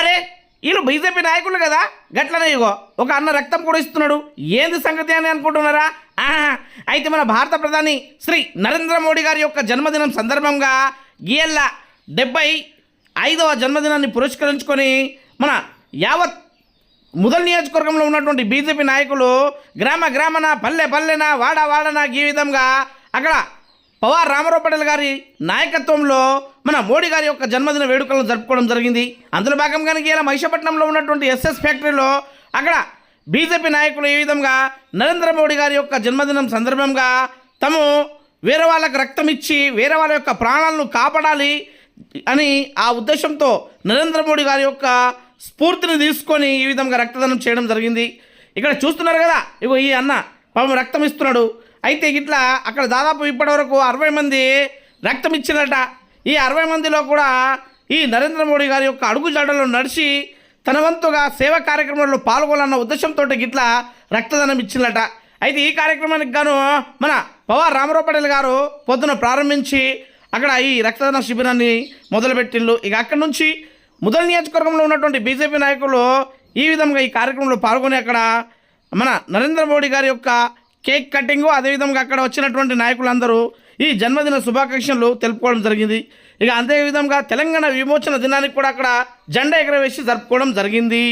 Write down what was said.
అరే వీళ్ళు బీజేపీ నాయకులు కదా? గట్లనే ఇగో ఒక అన్న రక్తం కూడా ఇస్తున్నాడు. ఏంది సంగతి అని అనుకుంటున్నారా? ఆహా, అయితే మన భారత ప్రధాని శ్రీ నరేంద్ర మోడీ గారి యొక్క జన్మదినం సందర్భంగా గీయల్ల డెబ్బై ఐదవ జన్మదినాన్ని పురస్కరించుకొని మన యావత్ ముదల్ నియోజకవర్గంలో ఉన్నటువంటి బీజేపీ నాయకులు గ్రామ గ్రామన పల్లె పల్లెన వాడ వాడన ఈ విధంగా అక్కడ పవార్ రామారావు పటేల్ గారి నాయకత్వంలో మన మోడీ గారి యొక్క జన్మదిన వేడుకలను జరుపుకోవడం జరిగింది. అందులో భాగంగానే ఇలా మహిషపట్నంలో ఉన్నటువంటి ఎస్ఎస్ ఫ్యాక్టరీలో అక్కడ బీజేపీ నాయకులు ఈ విధంగా నరేంద్ర మోడీ గారి యొక్క జన్మదినం సందర్భంగా తము వేరే వాళ్ళకు రక్తం ఇచ్చి వేరే వాళ్ళ యొక్క ప్రాణాలను కాపాడాలి అని ఆ ఉద్దేశంతో నరేంద్ర మోడీ గారి యొక్క స్ఫూర్తిని తీసుకొని ఈ విధంగా రక్తదానం చేయడం జరిగింది. ఇక్కడ చూస్తున్నారు కదా ఇగో ఈ అన్న పాపం రక్తం ఇస్తున్నాడు. అయితే ఇట్లా అక్కడ దాదాపు ఇప్పటివరకు అరవై మంది రక్తం ఇచ్చినట ఈ అరవై మందిలో కూడా ఈ నరేంద్ర మోడీ గారి యొక్క అడుగుజాడలో నడిచి తన వంతుగా సేవ కార్యక్రమంలో పాల్గొనాలన్న ఉద్దేశంతో ఇట్లా రక్తదానం ఇచ్చినట. అయితే ఈ కార్యక్రమానికి గాను మన పవార్ రామారావు పటేల్ గారు పొద్దున ప్రారంభించి అక్కడ ఈ రక్తదాన శిబిరాన్ని మొదలుపెట్టిళ్ళు ఇక అక్కడి నుంచి ముదల్ నియోజకవర్గంలో ఉన్నటువంటి బీజేపీ నాయకులు ఈ విధంగా ఈ కార్యక్రమంలో పాల్గొని అక్కడ మన నరేంద్ర మోడీ గారి యొక్క కేక్ కటింగ్ అదేవిధంగా అక్కడ వచ్చినటువంటి నాయకులందరూ ఈ జన్మదిన శుభాకాంక్షలు తెలుపుకోవడం జరిగింది. ఇక అదేవిధంగా తెలంగాణ విమోచన దినానికి కూడా అక్కడ జెండా ఎగరవేసి జరుపుకోవడం జరిగింది.